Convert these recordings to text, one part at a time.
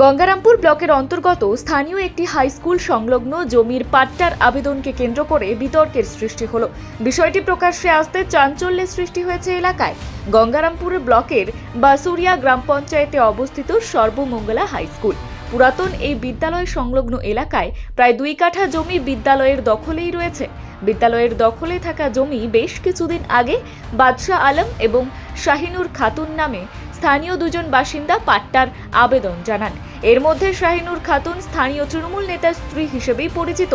গঙ্গারামপুর ব্লকের অন্তর্গত স্থানীয় একটি হাই স্কুল সংলগ্ন জমির পাট্টার আবেদনকে কেন্দ্র করে বিতর্কের সৃষ্টি হলো। বিষয়টি প্রকাশ্যে আসতে চাঞ্চল্যের সৃষ্টি হয়েছে এলাকায়। গঙ্গারামপুর ব্লকের বাসুরিয়া গ্রাম পঞ্চায়েতে অবস্থিত সর্বমঙ্গলা হাই স্কুল পুরাতন এই বিদ্যালয় সংলগ্ন এলাকায় প্রায় দুই কাঠা জমি বিদ্যালয়ের দখলেই রয়েছে। বিদ্যালয়ের দখলে থাকা জমি বেশ কিছুদিন আগে বাদশাহ আলম এবং শাহিনুর খাতুন নামে স্থানীয় দুজন বাসিন্দা পাট্টার আবেদন জানান। এর মধ্যে শাহিনুর খাতুন স্থানীয় তৃণমূল নেতার স্ত্রী হিসেবেই পরিচিত।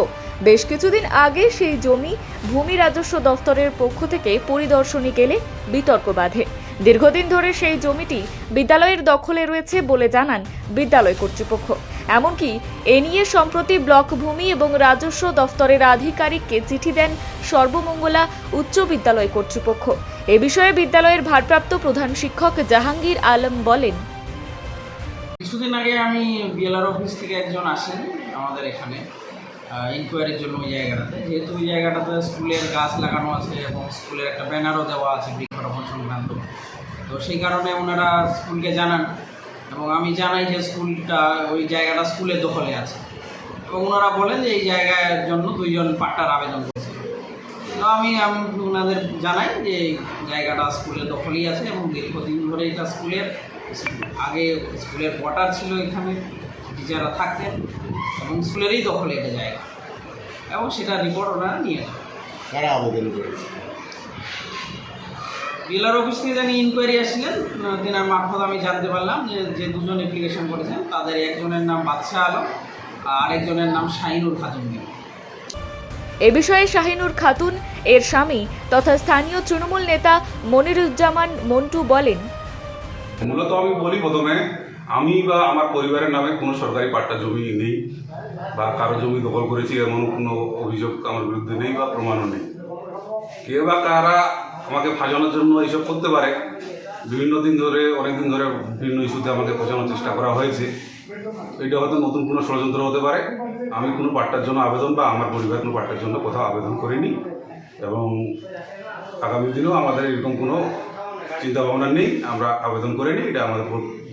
বেশ কিছুদিন আগে সেই জমি ভূমি রাজস্ব দফতরের পক্ষ থেকে পরিদর্শনে গেলে বিতর্ক বাধে। দীর্ঘদিন ধরে সেই জমিটি বিদ্যালয়ের দখলে রয়েছে বলে জানান বিদ্যালয় কর্তৃপক্ষ। এমনকি এ নিয়ে সম্প্রতি ব্লক ভূমি এবং রাজস্ব দফতরের আধিকারিককে চিঠি দেন সর্বমঙ্গলা উচ্চ বিদ্যালয় কর্তৃপক্ষ। এ বিষয়ে বিদ্যালয়ের ভারপ্রাপ্ত প্রধান শিক্ষক জাহাঙ্গীর আলম বলেন কিছুদিন আগে আমি বিএলআর অফিস থেকে একজন আসেন আমাদের এখানে ইনকোয়ারির জন্য ওই জায়গাটাতে। যেহেতু ওই জায়গাটাতে স্কুলের গাছ লাগানো আছে এবং স্কুলের একটা ব্যানারও দেওয়া আছে বৃক্ষরোপণ সংক্রান্ত। তো সেই কারণে ওনারা স্কুলকে জানান এবং আমি জানাই যে স্কুলটা, ওই জায়গাটা স্কুলের দখলে আছে। এবং ওনারা বলেন যে এই জায়গার জন্য দুইজন পাট্টার আবেদন করেছে। তো আমি আমি ওনাদের জানাই যে জায়গাটা স্কুলের দখলেই আছে এবং দীর্ঘদিন ধরে এটা স্কুলের আগে স্কুলের কোয়ার্টার ছিল এখানে টিচাররা থাকতেন এবং স্কুলেরই দখলে এটা জায়গা। এবং সেটা রিপোর্ট ওনারা নিয়ে যান কারা আবেদন করেছে? বিএলআর অফিস থেকে জানি ইনকোয়ারি আসছিলেন তেনার মারফত আমি জানতে পারলাম যে যে দুজন অ্যাপ্লিকেশন করেছেন তাদের একজনের নাম বাদশাহ আলম আর আরেকজনের নাম শাহিনুর খাতুন। এ বিষয়ে শাহিনুর খাতুন এর স্বামী তথা স্থানীয় তৃণমূল নেতা মনিরুজ্জামান মন্টু বলেন মূলত আমি বলি প্রথমে, আমি বা আমার পরিবারের নামে কোনো সরকারি পাট্টা জমি নেই, বা কারও জমি দখল করেছি এমন কোনো অভিযোগ আমার বিরুদ্ধে নেই বা প্রমাণও নেই। কে বা কারা আমাকে ফাঁসানোর জন্য এইসব করতে পারে, বিভিন্ন দিন ধরে, অনেক দিন ধরে বিভিন্ন ইস্যুতে আমাকে বোঝানোর চেষ্টা করা হয়েছে। এটা হয়তো নতুন কোনো ষড়যন্ত্র হতে পারে। আমি কোনো পাট্টার জন্য আবেদন বা আমার পরিবার কোনো পাট্টার জন্য কোথাও আবেদন করিনি এবং আগামী দিনেও আমাদের এরকম কোনো চিন্তা ভাবনা নেই আমরা আবেদন করিনি এটা আমাদের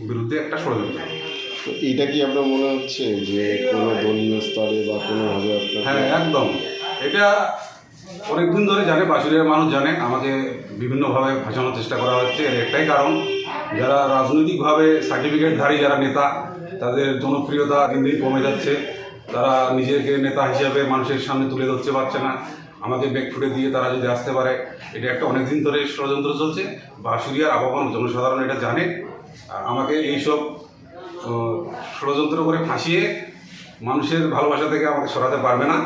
বিরুদ্ধে একটা ষড়যন্ত্র। তো এটা কি আপনার মনে হচ্ছে যে কোনো দলীয় স্তরে বা কোনোভাবে আপনার হ্যাঁ একদম। এটা অনেকদিন ধরে জানে বাসুরিয়ার মানুষ জানে আমাকে বিভিন্নভাবে ভাসানোর চেষ্টা করা হচ্ছে। এর একটাই কারণ যারা রাজনৈতিকভাবে সার্টিফিকেটধারী যারা নেতা তাদের জনপ্রিয়তা দিন দিন কমে যাচ্ছে। তারা নিজেকে নেতা হিসেবে মানুষের সামনে তুলে ধরতে পারছে না। আমাকে ব্যাগ ফুটে দিয়ে তারা যদি আসতে পারে এটা একটা অনেকদিন ধরে ষড়যন্ত্র চলছে। বাসুরিয়ার আবহাওয়ান জনসাধারণ এটা জানে। আর আমাকে এইসব ষড়যন্ত্র করে ফাঁসিয়ে মানুষের ভালোবাসা থেকে আমাকে সরাতে পারবে না।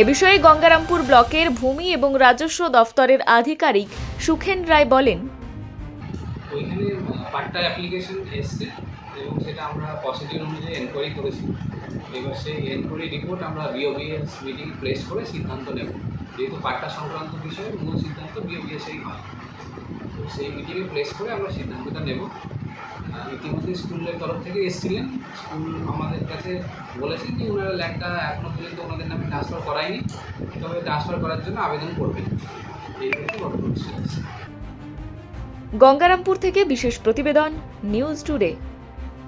এ বিষয়ে গঙ্গারামপুর ব্লকের ভূমি এবং রাজস্ব দফতরের আধিকারিক সুখেন রায় বলেন ওইখানে পাট্টার অ্যাপ্লিকেশন এসছে এবং সেটা আমরা পজিটিভ অনুযায়ী এনকোয়ারি করেছি। এবার সেই এনকোয়ারি রিপোর্ট আমরা বিওবিএস মিটিং প্লেস করে সিদ্ধান্ত নেব। যেহেতু পাট্টা সংক্রান্ত বিষয়ে মূল সিদ্ধান্ত বিওবিএসেই হয়। তো সেই মিটিংয়ে প্লেস করে আমরা সিদ্ধান্তটা নেব। ইতিমধ্যে স্কুলের তরফ থেকে এসেছিলেন। স্কুল আমাদের কাছে বলেছেন যে ওনারা ল্যান্ডটা এখনও পর্যন্ত ওনাদের নামে ট্রান্সফার করায়নি। তবে ট্রান্সফার করার জন্য আবেদন করবেন। এই হচ্ছে গঙ্গারামপুর থেকে বিশেষ প্রতিবেদন নিউজ টুডে